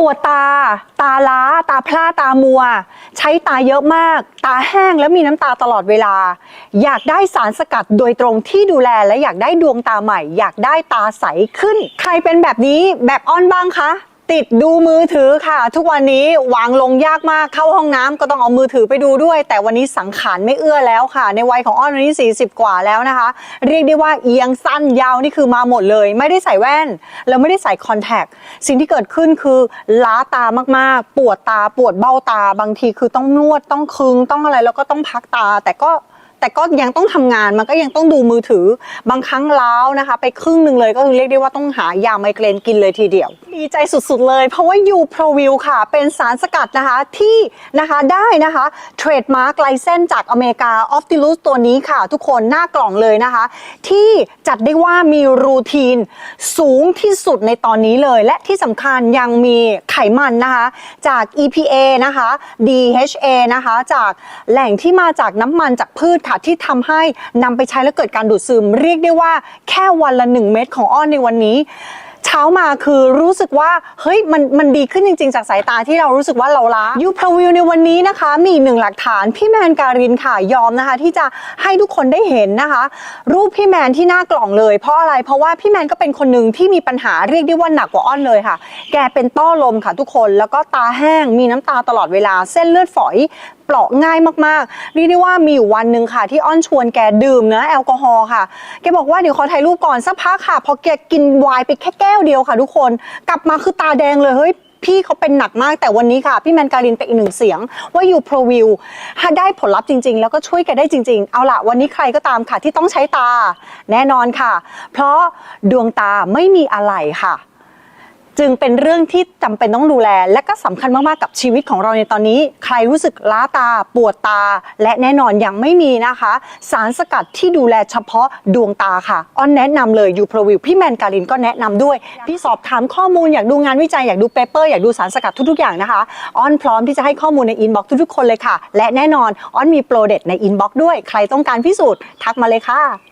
ปวดตา ตาล้า ตาพร่าตามัว ใช้ตาเยอะมาก ตาแห้งและมีน้ำตาตลอดเวลา อยากได้สารสกัดโดยตรงที่ดูแลและอยากได้ดวงตาใหม่ อยากได้ตาใสขึ้น ใครเป็นแบบนี้แบบอ้อนบ้างคะ ติดดูมือถือค่ะ ทุกวันนี้วางลงยากมากเข้าห้องน้ำก็ต้องเอามือถือไปดูด้วย แต่วันนี้สังขารไม่เอื้อแล้วค่ะ ในวัยของอ้อนวันนี้ 40 กว่าแล้วนะคะ เรียกได้ว่าเอียงสั้นยาวนี่คือมาหมดเลย ไม่ได้ใส่แว่น แล้วไม่ได้ใส่คอนแทคสิ่งที่เกิดขึ้นคือล้าตามากๆ ปวดตาปวดเบ้าตาบางทีคือต้องนวดต้องคึงต้องอะไรแล้วก็ต้องพักตา แต่ก็ แต่ก็ยังต้องทำงานมันก็ยังต้องดูมือถือบางครั้งล้าวนะคะ ไปครึ่งหนึ่งเลยก็คือเรียกได้ว่าต้องหายาไมเกรนกินเลยทีเดียว ดีใจสุดๆเลย เพราะว่ายูโปรวิวค่ะ เป็นสารสกัดนะคะที่นะคะได้นะคะเทรดมาร์กไลเซนจากอเมริกาออฟติลูสตัวนี้ค่ะ ทุกคนหน้ากล่องเลยนะคะ ที่จัดได้ว่ามีรูทีนสูงที่สุดในตอนนี้เลย และที่สำคัญยังมีไขมันนะคะ จาก EPA นะคะ DHA นะคะ จากแหล่งที่มาจากน้ำมันจากพืชค่ะ ที่ทำให้นำไปใช้แล้วเกิดการดูดซึม เรียกได้ว่าแค่วันละ 1 เม็ดของอ้อนในวันนี้เช้ามาคือรู้สึกว่าเฮ้ยมันมันดีขึ้นจริง ๆ จากสายตาที่เรารู้สึกว่าเราล้ายูพรวิวในวันนี้นะคะ มีหนึ่งหลักฐานพี่แมนการินค่ะยอมนะคะ ที่จะให้ทุกคนได้เห็นนะคะ รูปพี่แมนที่หน้ากล่องเลย เพราะอะไรเพราะว่าพี่แมนก็เป็นคนหนึ่งที่มีปัญหาเรียกได้ว่าหนักกว่าอ้อนเลยค่ะ แกเป็นต้อลมค่ะทุกคนแล้วก็ตาแห้งมีน้ำตาตลอดเวลาเส้นเลือดฝอย เปราะง่ายมากๆเรียกได้ว่ามีอยู่วันหนึ่งค่ะ ที่อ้อนชวนแกดื่มนะแอลกอฮอล์ค่ะ แกบอกว่าเดี๋ยวขอถ่ายรูปก่อนสักพักค่ะ พอแกกินไวน์ไปแค่แก้วเดียวค่ะ ทุกคน กลับมาคือตาแดงเลยเฮ้ยพี่เขาเป็นหนักมากแต่วันนี้ค่ะ พี่แมนการินเป็นอีกหนึ่งเสียง ว่าอยู่โปรวิวได้ผลลัพธ์จริง ๆ แล้วก็ช่วยแกได้จริง ๆ เอาล่ะวันนี้ใครก็ตามค่ะที่ต้องใช้ตา แน่นอนค่ะ เพราะดวงตาไม่มีอะไรค่ะ จึงเป็นเรื่องที่จำเป็นต้องดูแล และก็สำคัญมาก ๆ กับชีวิตของเราในตอนนี้ ใครรู้สึกล้าตา ปวดตา และแน่นอนยังไม่มีนะคะ สารสกัดที่ดูแลเฉพาะดวงตาค่ะอ้อนแนะนำเลยยูโปรวิวพี่แมนการินก็แนะนำด้วย พี่สอบถามข้อมูลอยากดูงานวิจัยอยากดูเปเปอร์อยากดูสารสกัดทุก ๆ อย่างนะคะอ้อนพร้อมที่จะให้ข้อมูลในอินบ็อกซ์ทุก ๆ คนเลยค่ะ และแน่นอนอ้อนมีโปรเด็ดในอินบ็อกซ์ด้วย ใครต้องการพิสูจน์ทักมาเลยค่ะ